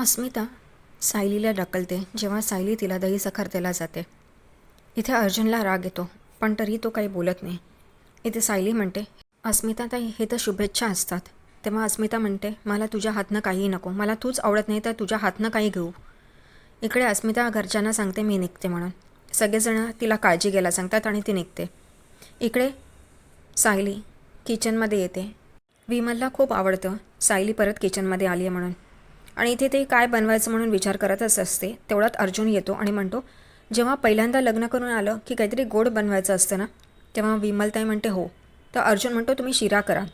अस्मिता सायलीला ढकलते जेव्हा सायली तिला दही सखरतेला जाते. इथे अर्जुनला राग येतो पण तरी तो काही बोलत नाही. इथे सायली म्हणते अस्मिता ताई हे तर शुभेच्छा असतात. तेव्हा अस्मिता म्हणते मला तुझ्या हातनं काही नको मला तूच आवडत नाही तर तुझ्या हातनं काही घेऊ. इकडे अस्मिता घरच्यांना सांगते मी निघते म्हणून. सगळेजणं तिला काळजी घ्यायला सांगतात आणि ती निघते. इकडे सायली किचनमध्ये येते. विमलला खूप आवडतं सायली परत किचनमध्ये आली आहे म्हणून. आणि इथे ते काय बनवायचं म्हणून विचार करतच असते. तेवढ्यात अर्जुन येतो आणि म्हणतो जेव्हा पहिल्यांदा लग्न करून आलं की काहीतरी गोड बनवायचं असतं ना? तेव्हा विमलताई म्हणते हो. तर अर्जुन म्हणतो तुम्ही शिरा करा.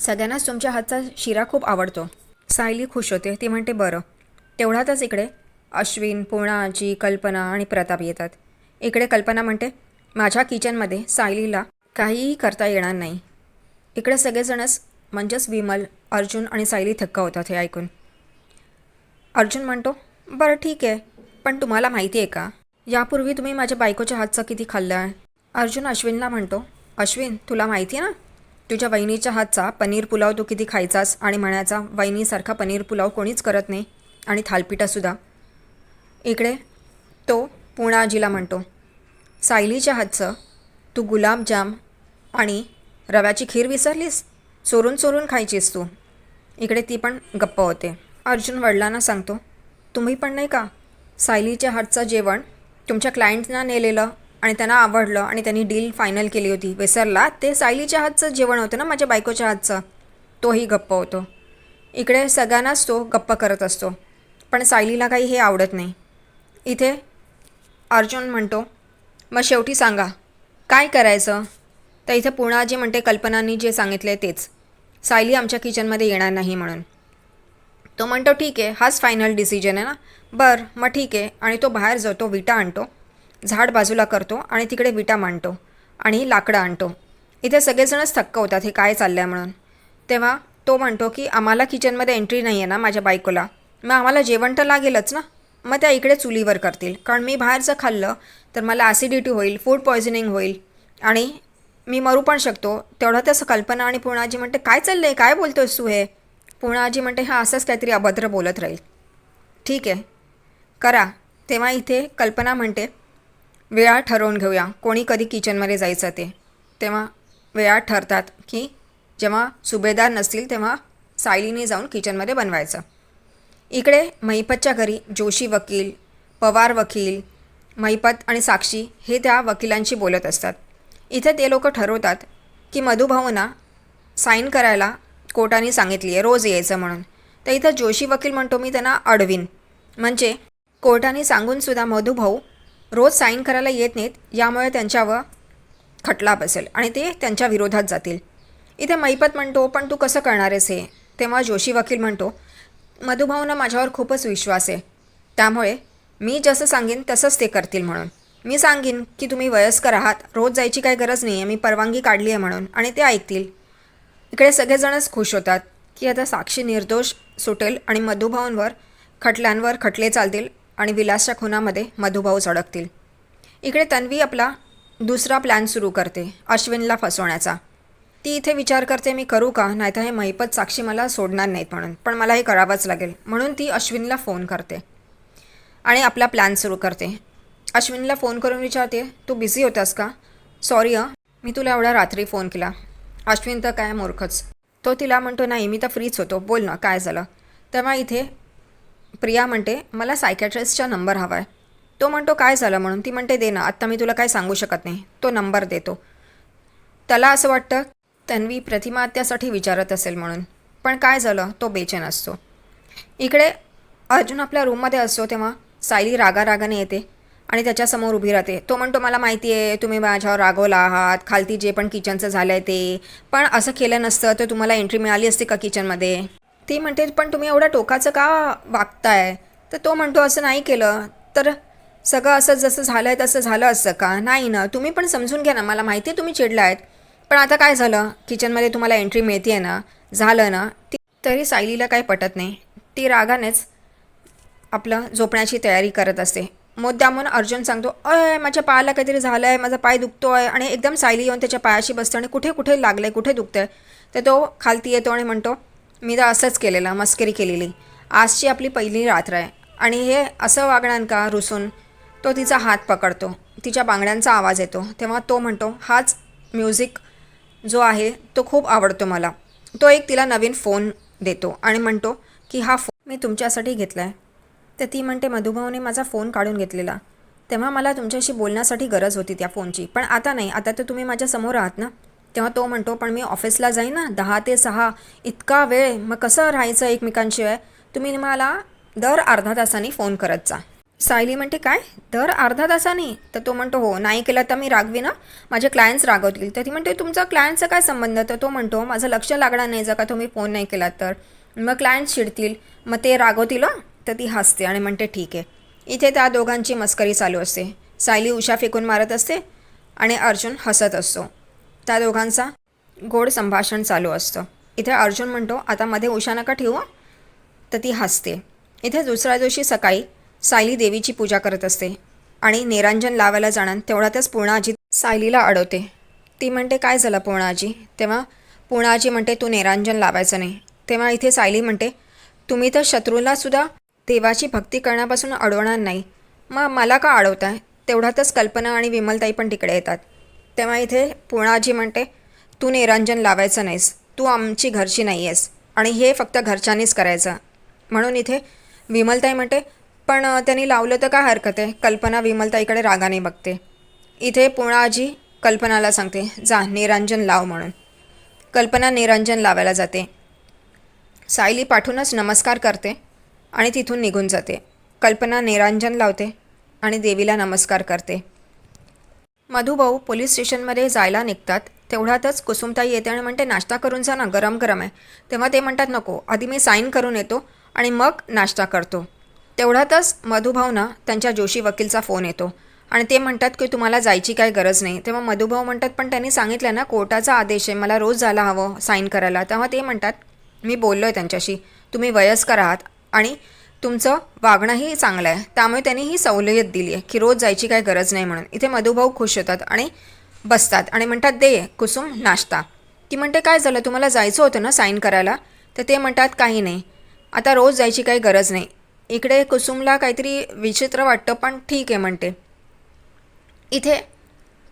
सगळ्यांनाच तुमच्या हातचा शिरा खूप आवडतो. सायली खुश होते. ती म्हणते बरं. तेवढ्यातच इकडे अश्विन पूर्णाजी कल्पना आणि प्रताप येतात. इकडे कल्पना म्हणते माझ्या किचनमध्ये सायलीला काहीही करता येणार नाही. इकडे सगळेजणच म्हणजेच विमल अर्जुन आणि सायली थक्क होतात हे ऐकून. अर्जुन म्हणतो बरं ठीक आहे. पण तुम्हाला माहिती आहे का? यापूर्वी तुम्ही माझ्या बायकोच्या हातचं किती खाल्लं आहे? अर्जुन अश्विनला म्हणतो अश्विन तुला माहिती आहे ना? तुझ्या वहिनीच्या हातचा पनीर पुलाव तू किती खायचास आणि म्हणायचा वहिनीसारखा पनीर पुलाव कोणीच करत नाही आणि थालपिठासुद्धा इकडे तो पुणाजीला म्हणतो सायलीच्या हातचं तू गुलाबजाम आणि रव्याची खीर विसरलीस? चोरून चोरून खायचीस तू. इकडे ती पण गप्प होते. अर्जुन वडिलांना सांगतो तुम्ही पण नाही का सायलीच्या हातचं जेवण तुमच्या क्लायंटना नेलेलं आणि त्यांना आवडलं आणि त्यांनी डील फायनल केली होती? विसरला? ते सायलीच्या हातचं जेवण होतं ना माझ्या बायकोच्या हातचं. तोही गप्प होतो. इकडे सगळ्यांनाच तो गप्प करत असतो. पण सायलीला काही हे आवडत नाही. इथे अर्जुन म्हणतो मग शेवटी सांगा काय करायचं? तर इथे पूर्णाजी म्हणते कल्पनांनी जे सांगितले तेच. सायली आमच्या किचनमध्ये येणार नाही म्हणून. तो म्हणतो ठीक आहे हाच फायनल डिसिजन आहे ना. बरं मग ठीक आहे. आणि तो बाहेर जातो विटा आणतो झाड बाजूला करतो आणि तिकडे विटा मांडतो आणि लाकडं आणतो. इथे सगळेजणच थक्क होतात हे काय चाललं आहे म्हणून. तेव्हा तो म्हणतो की आम्हाला किचनमध्ये एंट्री नाही आहे ना माझ्या बायकोला. मग आम्हाला जेवण तर लागेलच ना. मग त्या इकडे चुलीवर करतील. कारण मी बाहेरचं खाल्लं तर मला ॲसिडिटी होईल फूड पॉयझनिंग होईल आणि मी मरू पण शकतो. तेवढ्यातच कल्पना आणि पूर्णाजी म्हणते काय चाललं आहे काय बोलतोयस तू हे? पूर्णाजी म्हणते हा असंच काहीतरी अभद्र बोलत राहील. ठीक आहे करा. तेव्हा इथे कल्पना म्हणते वेळा ठरवून घेऊया कोणी कधी किचनमध्ये जायचं ते. तेव्हा वेळा ठरतात की जेव्हा सुभेदार नसतील तेव्हा सायलीने जाऊन किचनमध्ये बनवायचं. इकडे महिपतच्या घरी जोशी वकील पवार वकील महिपत आणि साक्षी हे त्या वकिलांशी बोलत असतात. इथे ते लोक ठरवतात की मधुभाऊंना साईन करायला कोर्टाने सांगितली आहे रोज यायचं म्हणून. तर इथं जोशी वकील म्हणतो मी त्यांना अडवीन. म्हणजे कोर्टाने सांगूनसुद्धा मधुभाऊ रोज साईन करायला येत नाहीत यामुळे त्यांच्यावर खटला बसेल आणि ते त्यांच्या विरोधात जातील. इथे मैपत म्हणतो पण तू कसं करणार आहेस हे? तेव्हा जोशी वकील म्हणतो मधुभाऊंना माझ्यावर खूपच विश्वास आहे. त्यामुळे मी जसं सांगेन तसंच ते करतील म्हणून. मी सांगेन की तुम्ही वयस्कर आहात रोज जायची काही गरज नाही आहे मी परवानगी काढली आहे म्हणून. आणि ते ऐकतील. इकडे सगळेजणच खुश होतात की आता साक्षी निर्दोष सुटेल आणि मधुभाऊंवर खटल्यांवर खटले चालतील आणि विलासच्या खुनामध्ये मधुभाऊच अडकतील इकडे तन्वी आपला दुसरा प्लॅन सुरू करते अश्विनला फसवण्याचा. ती इथे विचार करते मी करू का? नाहीतर हे महिपत साक्षी मला सोडणार नाहीत म्हणून. पण मला हे करावंच लागेल. म्हणून ती अश्विनला फोन करते आणि आपला प्लॅन सुरू करते. अश्विनला फोन करून विचारते तू बिझी होतास का? सॉरी हं मी तुला एवढा रात्री फोन केला. अश्विन तर काय मूर्खच. तो तिला म्हणतो नाही मी तर फ्रीच होतो. बोल ना काय झालं? तेव्हा इथे प्रिया म्हणते मला सायकॅट्रिस्टचा नंबर हवा आहे तो म्हणतो काय झालं? म्हणून ती म्हणते दे ना आत्ता मी तुला काय सांगू शकत नाही. तो नंबर देतो. त्याला असं वाटतं तन्वी प्रतिमा त्यासाठी विचारत असेल म्हणून. पण काय झालं? तो बेचैन असतो. इकडे अर्जुन आपल्या रूममध्ये असतो तेव्हा सायली रागारागाने येते. आणि त्याच्यासमोर उभी राहते. तो म्हणतो मला माहिती आहे तुम्ही माझ्यावर रागवला आहात. खालती जे पण किचनचं झालं आहे ते. पण असं केलं नसतं तर तुम्हाला एंट्री मिळाली असते का किचनमध्ये? ती म्हणते पण तुम्ही एवढं टोकाचं का वागताय? तर तो म्हणतो असं नाही केलं. तर सगळं असं जसं झालं आहे तसं झालं असतं का? नाही ना. तुम्ही पण समजून घ्या ना. मला माहिती आहे तुम्ही चिडला आहेत पण आता काय झालं? किचनमध्ये तुम्हाला एंट्री मिळते आहे ना? झालं ना? ती तरी सायलीला काही पटत नाही. ती रागानेच आपलं झोपण्याची तयारी करत असते. मुद्दामून अर्जुन सांगतो अय माझ्या पायाला काहीतरी झालं आहे माझा पाय दुखतो आहे आणि एकदम सायली येऊन त्याच्या पायाशी बसतो आणि कुठे कुठे लागलं आहे कुठे दुखतं आहे तर तो खालती येतो आणि म्हणतो मी तर असंच केलेलं मस्करी केलेली. आजची आपली पहिली रात्र आहे. आणि हे असं वागणार का रुसून? तो तिचा हात पकडतो तिच्या बांगड्यांचा आवाज येतो. तेव्हा तो म्हणतो हाच म्युझिक जो आहे तो खूप आवडतो मला. तो एक तिला नवीन फोन देतो आणि म्हणतो की हा फोन मी तुमच्यासाठी घेतला आहे तर ती म्हणते मधुभाऊने माझा फोन काढून घेतलेला. तेव्हा मला तुमच्याशी बोलण्यासाठी गरज होती त्या फोनची. पण आता नाही. आता तर तुम्ही माझ्यासमोर आहात ना? तेव्हा तो म्हणतो पण मी ऑफिसला जाईन ना. दहा ते सहा. इतका वेळ. मग कसं राहायचं एकमेकांशिवाय? तुम्ही मला दर अर्धा तासाने फोन करत जा. सायली म्हणते काय? दर अर्धा तासाने? तर तो म्हणतो हो. नाही केलं तर मी रागवी ना? माझे क्लायंट्स रागवतील. तर ती म्हणते तुमचा क्लायंटचा काय संबंध? तर तो म्हणतो माझं लक्ष लागणार नाही जर का तुम्ही फोन नाही केला तर. मग क्लायंट्स चिडतील. मग ते रागवतील तर ती हसते आणि म्हणते ठीक आहे. इथे त्या दोघांची मस्करी चालू असते. सायली उषा फेकून मारत असते आणि अर्जुन हसत असतो. त्या दोघांचा गोड संभाषण चालू असतं. इथे अर्जुन म्हणतो आता मध्ये उषा नका ठेवू तर ती हसते. इथे दुसऱ्या दिवशी सकाळी सायली देवीची पूजा करत असते आणि निरांजन लावायला जाणार तेवढ्यातच पूर्णाजी सायलीला अडवते. ती म्हणते काय झालं पूर्णाजी? तेव्हा पूर्णाजी म्हणते तू निरांजन लावायचं नाही. तेव्हा इथे सायली म्हणते तुम्ही तर शत्रूला सुद्धा देवाची भक्ती करण्यापासून अडवणार नाही. मग मला का अडवताय? तेवढ्यातच कल्पना आणि विमलताई पण तिकडे येतात. तेव्हा इथे पुणाजी म्हणते तू निरंजन लावायचं नाहीस. तू आमची घरची नाही आहेस आणि हे फक्त घरच्यांनीच करायचं. म्हणून इथे विमलताई म्हणते पण त्यांनी लावलं तर काय हरकत आहे? कल्पना विमलताईकडे रागाने बघते. इथे पुणाजी कल्पनाला सांगते जा निरंजन लाव म्हणून. कल्पना निरंजन लावायला जाते. सायली पाठूनच नमस्कार करते. आणि तिथून निघून जाते. कल्पना निरांजन लावते आणि देवीला नमस्कार करते. मधुभाऊ पोलीस स्टेशनमध्ये जायला निघतात. तेवढ्यातच कुसुमताई येते आणि म्हणते नाश्ता करून जा ना गरम गरम आहे. तेव्हा ते म्हणतात नको आधी मी साईन करून येतो आणि मग नाश्ता करतो. तेवढ्यातच मधुभाऊना त्यांच्या जोशी वकीलचा फोन येतो आणि ते म्हणतात की तुम्हाला जायची काही गरज नाही. तेव्हा मधुभाऊ म्हणतात पण त्यांनी सांगितलं ना कोर्टाचा आदेश आहे मला रोज जायला हवं साईन करायला. तेव्हा ते म्हणतात मी बोललो आहे त्यांच्याशी तुम्ही वयस्कर आहात आणि तुमचं वागणंही चांगलं आहे. त्यामुळे त्यांनी ही सवलत दिली आहे की रोज जायची काही गरज नाही म्हणून. इथे मधुभाऊ खुश होतात आणि बसतात आणि म्हणतात दे कुसुम नाश्ता. ती म्हणते काय झालं? तुम्हाला जायचं होतं ना साईन करायला? तर ते म्हणतात काही नाही. आता रोज जायची काही गरज नाही. इकडे कुसुमला काहीतरी विचित्र वाटतं पण ठीक आहे म्हणते. इथे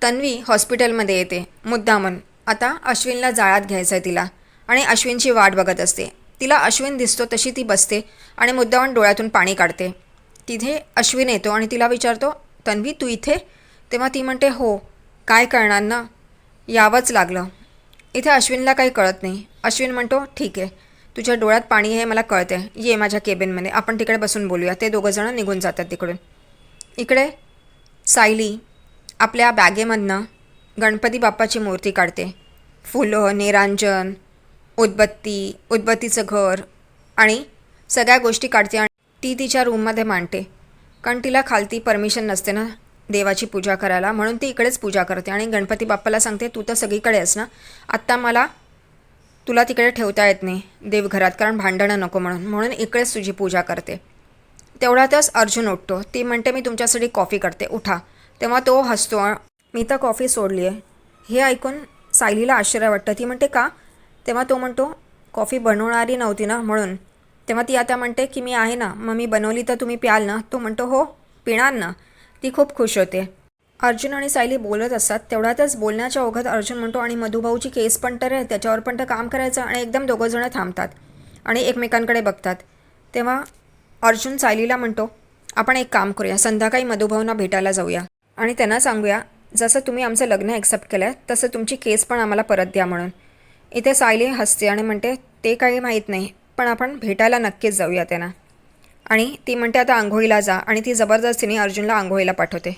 तन्वी हॉस्पिटलमध्ये येते मुद्दामन. आता अश्विनला जाळ्यात घ्यायचं आहे तिला आणि अश्विनची वाट बघत असते. तिला अश्विन दिसतो तशी ती बसते आणि मुद्दामन डोळ्यातून पाणी काढते. तिथे अश्विन येतो आणि तिला विचारतो तन्वी तू इथे? तेव्हा ती म्हणते हो काय करणार ना? यावंच लागलं. इथे अश्विनला काही कळत नाही. अश्विन म्हणतो ठीक आहे तुझ्या डोळ्यात पाणी आहे मला कळते ये माझ्या केबिनमध्ये. आपण तिकडे बसून बोलूया. ते दोघंजणं निघून जातात तिकडून. इकडे सायली आपल्या बॅगेमधनं गणपती बाप्पाची मूर्ती काढते. फुलं निरांजन उदबत्ती उदबत्तीचं घर आणि सगळ्या गोष्टी काढते आणि ती तिच्या रूममध्ये मांडते. कारण तिला खालती परमिशन नसते ना देवाची पूजा करायला. म्हणून ती इकडेच पूजा करते. आणि गणपती बाप्पाला सांगते तू तर सगळीकडे आहेस ना. आत्ता मला तुला तिकडे ठेवता येत नाही देवघरात कारण भांडणं नको म्हणून. म्हणून इकडेच तुझी पूजा करते. तेवढ्यातच अर्जुन उठतो. ती म्हणते मी तुमच्यासाठी कॉफी करते. उठा. तेव्हा तो हसतो. मी तर कॉफी सोडली आहे हे ऐकून सायलीला आश्चर्य वाटतं. ती म्हणते का? तेव्हा तो म्हणतो कॉफी बनवणारी नव्हती ना म्हणून. तेव्हा ती आता म्हणते की मी आहे ना मग मी बनवली तर तुम्ही प्याल ना. तो म्हणतो हो पिणार ना. ती खूप खुश होते. अर्जुन आणि सायली बोलत असतात तेवढ्यातच बोलण्याच्या ओघात अर्जुन म्हणतो आणि मधुभाऊची केस पण तर आहे त्याच्यावर पण तर काम करायचं आणि एकदम दोघंजणं थांबतात आणि एकमेकांकडे बघतात. तेव्हा अर्जुन सायलीला म्हणतो आपण एक काम करूया संध्याकाळी मधुभाऊंना भेटायला जाऊया आणि त्यांना सांगूया जसं तुम्ही आमचं लग्न ॲक्सेप्ट केलं आहे तसं तुमची केस पण आम्हाला परत द्या म्हणून. इथे सायली हसते आणि म्हणते ते काही माहीत नाही पण आपण भेटायला नक्कीच जाऊया त्यांना. आणि ती म्हणते आता आंघोळीला जा. आणि ती जबरदस्तीने अर्जुनला आंघोळीला पाठवते.